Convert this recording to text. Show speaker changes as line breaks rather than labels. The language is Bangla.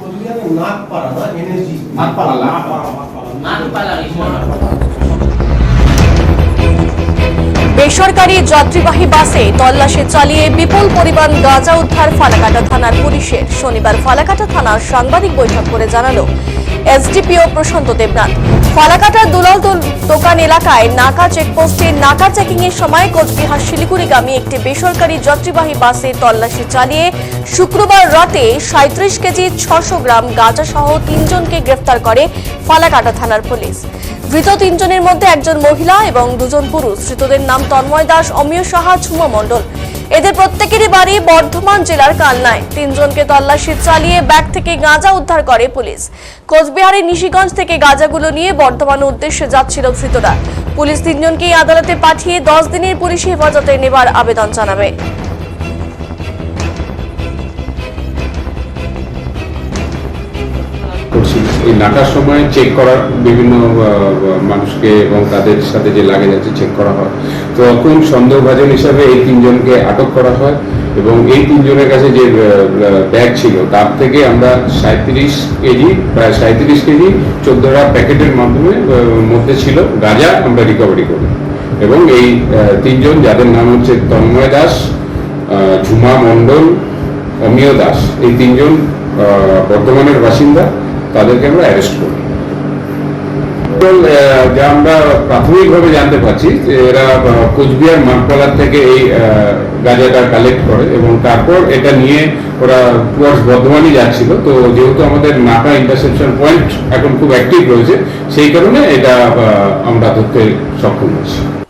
কোচবিহারের নাগপাড়া না এনএসজি
নাগপাড়া।
নাগপালা
বেসরকারি যাত্রীবাহী বাসে তল্লাশি চালিয়ে বিপুল পরিমাণ গাঁজা উদ্ধার ফালাকাটা থানার পুলিশের। শনিবার ফালাকাটা থানার সাংবাদিক বৈঠক করে জানালো এসডিপিও প্রশান্ত দেবনাথ। ফালাকাটার দুলাল দোল- দোকান এলাকায় নাকা চেকপোস্টে নাকা চেকিং এর সময় কোচবিহার শিলিগুড়িগামী একটি বেসরকারি যাত্রীবাহী বাসে তল্লাশি চালিয়ে শুক্রবার রাতে সাঁত্রিশ কেজি ছশো গ্রাম গাঁজা সহ তিনজনকে গ্রেফতার করে ফালাকাটা থানার পুলিশ। ধৃত তিনজনের মধ্যে একজন মহিলা এবং দুজন পুরুষ। ধৃতদের নাম তন্ময় দাস, অমিয় সাহা, ঝুমা মণ্ডল। এদের প্রত্যেকেরই বাড়ি বর্ধমান জেলার কালনায়। তিনজনকে তল্লাশি চালিয়ে ব্যাগ থেকে গাঁজা উদ্ধার করে পুলিশ। কোচবিহারের নিশিগঞ্জ থেকে গাঁজাগুলো নিয়ে বর্ধমান উদ্দেশ্যে যাচ্ছিল ধৃতরা। পুলিশ তিনজনকেই আদালতে পাঠিয়ে দশ দিনের পুলিশ হেফাজতে নেবার আবেদন জানাবে।
এই নাটার সময় চেক করার বিভিন্ন মানুষকে এবং তাদের সাথে যে লাগে যাচ্ছে চেক করা হয়। তো তখন সন্দেহভাজন হিসাবে এই তিনজনকে আটক করা হয় এবং এই তিনজনের কাছে যে ব্যাগ ছিল, তার থেকে আমরা সাঁত্রিশ কেজি, প্রায় সাঁত্রিশ কেজি চোদ্দটা প্যাকেটের মাধ্যমে মধ্যে ছিল গাঁজা আমরা রিকভারি করি। এবং এই তিনজন যাদের নাম হচ্ছে তন্ময় দাস ঝুমা মণ্ডল, অমিয় দাস, এই তিনজন বর্ধমানের বাসিন্দা। তাদেরকে আমরা অ্যারেস্ট করি। যা আমরা প্রাথমিকভাবে জানতে পারছি যে এরা কোচবিহার মাঠপালার থেকে এই গাঁজাটা কালেক্ট করে এবং তারপর এটা নিয়ে ওরা টুয়ার্ডস বর্ধমানই যাচ্ছিল। তো যেহেতু আমাদের নাকা ইন্টারসেপশন পয়েন্ট এখন খুব অ্যাক্টিভ রয়েছে, সেই কারণে এটা আমরা ধরতে সক্ষম হয়েছি।